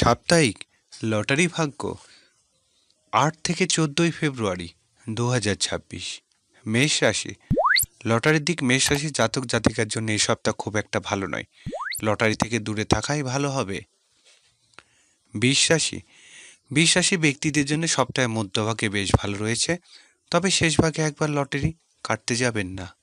সাপ্তাহিক লটারি ভাগ্য আট থেকে চোদ্দোই ফেব্রুয়ারি দু হাজার ছাব্বিশ। মেষ রাশি। লটারির দিক মেষ রাশি জাতক জাতিকার জন্য এই সপ্তাহ খুব একটা ভালো নয়। লটারি থেকে দূরে থাকাই ভালো হবে। বিষ রাশি। ব্যক্তিদের জন্য সপ্তাহের মধ্যভাগে বেশ ভালো রয়েছে। তবে শেষ ভাগে একবার লটারি কাটতে যাবেন না।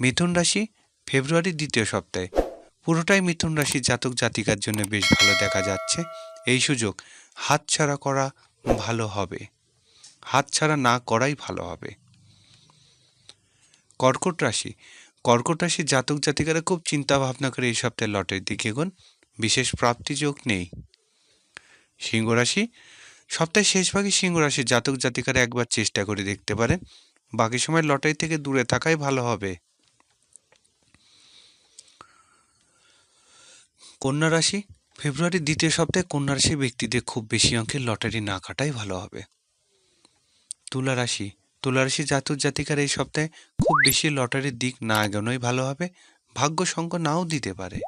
মিথুন রাশি, ফেব্রুয়ারির দ্বিতীয় সপ্তাহে। পুরোটাই মিথুন রাশি জাতক জাতিকার জন্য বেশ ভালো দেখা যাচ্ছে। এই সুযোগ হাতছাড়া করা ভালো হবে। হাতছাড়া না করাই ভালো হবে। কর্কট রাশি। কর্কট রাশির জাতক জাতিকারা খুব চিন্তা ভাবনা করে এই সপ্তাহে লটের দিকে এগোন। বিশেষ প্রাপ্তিযোগ নেই। সিংহ রাশি। সপ্তাহের শেষ ভাগে সিংহ রাশির জাতক জাতিকারা একবার চেষ্টা করে দেখতে পারেন। বাকি সময় লটারি থেকে দূরে থাকাই ভালো হবে। কন্যা রাশি? ফেব্রুয়ারির দ্বিতীয় সপ্তাহে কন্যা রাশি ব্যক্তিদের খুব বেশি অঙ্কের লটারি না কাটাই ভালো হবে। তুলা রাশি? তুলা রাশি জাতক জাতিকার এই সপ্তাহে খুব বেশি লটারির দিক না এগোনোই ভালো হবে ভাগ্য সঙ্গ নাও দিতে পারে।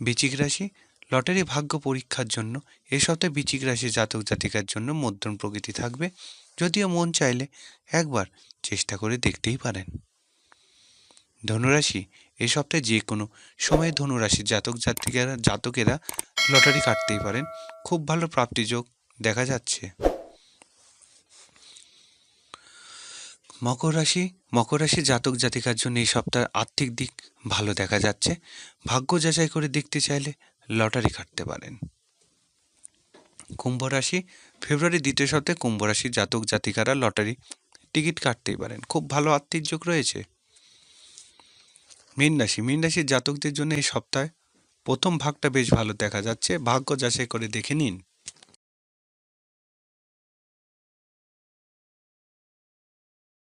বিচিক রাশি? লটারি ভাগ্য পরীক্ষার জন্য এই সপ্তাহে বিচিক রাশি জাতক জাতিকার জন্য মধ্যম প্রকৃতি থাকবে, যদিও মন চাইলে একবার চেষ্টা করে দেখতেই পারেন। ধনুরাশি? এই সপ্তাহে যে কোনো সময়ে ধনুরাশির জাতক জাতিকেরা, জাতকেরা লটারি কাটতেই পারেন। খুব ভালো প্রাপ্তিযোগ দেখা যাচ্ছে। মকর রাশি মকর রাশি জাতক জাতিকার জন্য এই সপ্তাহের আর্থিক দিক ভালো দেখা যাচ্ছে। ভাগ্য যাচাই করে দেখতে চাইলে লটারি কাটতে পারেন। কুম্ভ রাশি, ফেব্রুয়ারি দ্বিতীয় সপ্তাহে কুম্ভ রাশির জাতক জাতিকারা লটারি টিকিট কাটতেই পারেন। খুব ভালো আর্থিক যোগ রয়েছে। মীন রাশি। মীন রাশির জাতকদের জন্য এই সপ্তাহে প্রথম ভাগটা বেশ ভালো দেখা যাচ্ছে। ভাগ্য যাচাই করে দেখে নিন।